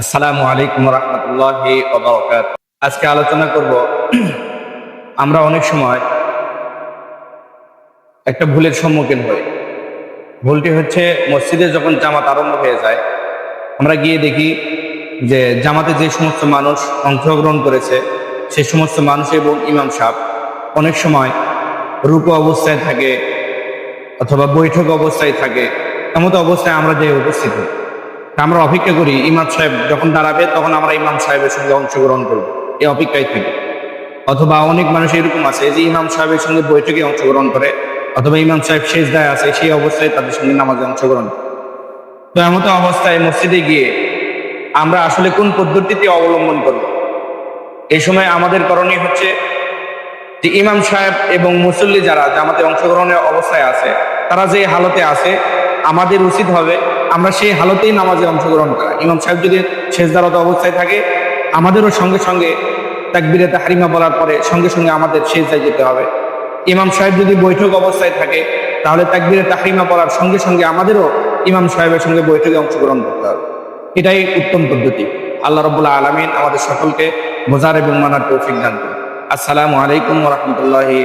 আসসালামু আলাইকুম রহমতুল্লাহি আজকে আলোচনা করব, আমরা অনেক সময় একটা ভুলের সম্মুখীন হই। ভুলটি হচ্ছে মসজিদে যখন জামাত আরম্ভ হয়ে যায়, আমরা গিয়ে দেখি যে জামাতে যে সমস্ত মানুষ অংশগ্রহণ করেছে সেই সমস্ত মানুষ এবং ইমাম সাহেব অনেক সময় রূপ অবস্থায় থাকে অথবা বৈঠক অবস্থায় থাকে, এমতো অবস্থায় আমরা যে উপস্থিত হই। আমরা অপেক্ষা করি, ইমাম সাহেব যখন দাঁড়াবে, তখন আমরা ইমাম সাহেবের সঙ্গে অংশগ্রহণ করব। এই অপেক্ষায় থাকি। অথবা অনেক মানুষ এরকম আছে যে ইমাম সাহেবের সঙ্গে বৈঠকে অংশগ্রহণ করে, অথবা ইমাম সাহেব শেষ দায় আছে, সেই অবস্থায় তাদের সঙ্গে নামাজে অংশগ্রহণ। তো এমতো অবস্থায় মসজিদে গিয়ে আমরা আসলে কোন পদ্ধতিতে অবলম্বন করব? এই সময় আমাদের করণীয় হচ্ছে যে ইমাম সাহেব এবং মুসল্লি যারা জামাতে অংশগ্রহণের অবস্থায় আছে, তারা যে হালতে আছে, আমাদের উচিত হবে আমরা সেই হালতেই নামাজে অংশগ্রহণ করা। ইমাম সাহেব যদি শেষদারত অবস্থায় থাকে, আমাদেরও সঙ্গে সঙ্গে তাকবিরে তাহারিমা বলার পরে সঙ্গে সঙ্গে আমাদের শেষদায় যেতে হবে। ইমাম সাহেব যদি বৈঠক অবস্থায় থাকে, তাহলে তাকবিরে তাহারিমা পড়ার সঙ্গে সঙ্গে আমাদেরও ইমাম সাহেবের সঙ্গে বৈঠকে অংশগ্রহণ করতে হবে। এটাই উত্তম পদ্ধতি। আল্লাহ রবুল্লাহ আলমিন আমাদের সকলকে বোঝার এবং মানার তৌফিক দান আসসালামু আলাইকুম রহমতুল্লাহি